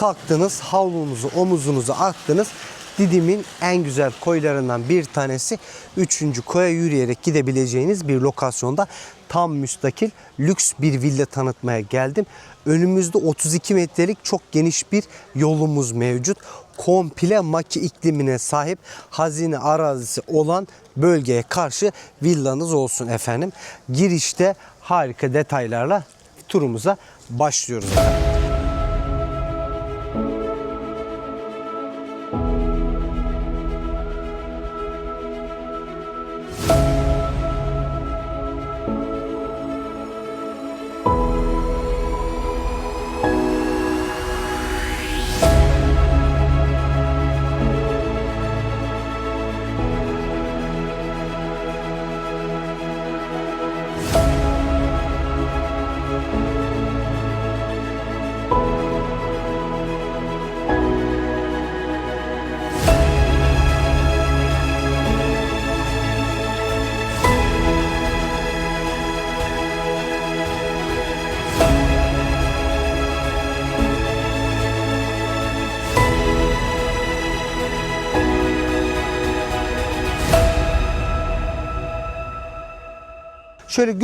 kalktınız, havlunuzu omuzunuza attınız. Didim'in en güzel koylarından bir tanesi. Üçüncü koya yürüyerek gidebileceğiniz bir lokasyonda tam müstakil lüks bir villa tanıtmaya geldim. Önümüzde 32 metrelik çok geniş bir yolumuz mevcut. Komple maki iklimine sahip hazine arazisi olan bölgeye karşı villanız olsun efendim. Girişte harika detaylarla turumuza başlıyoruz efendim. Şöyle gö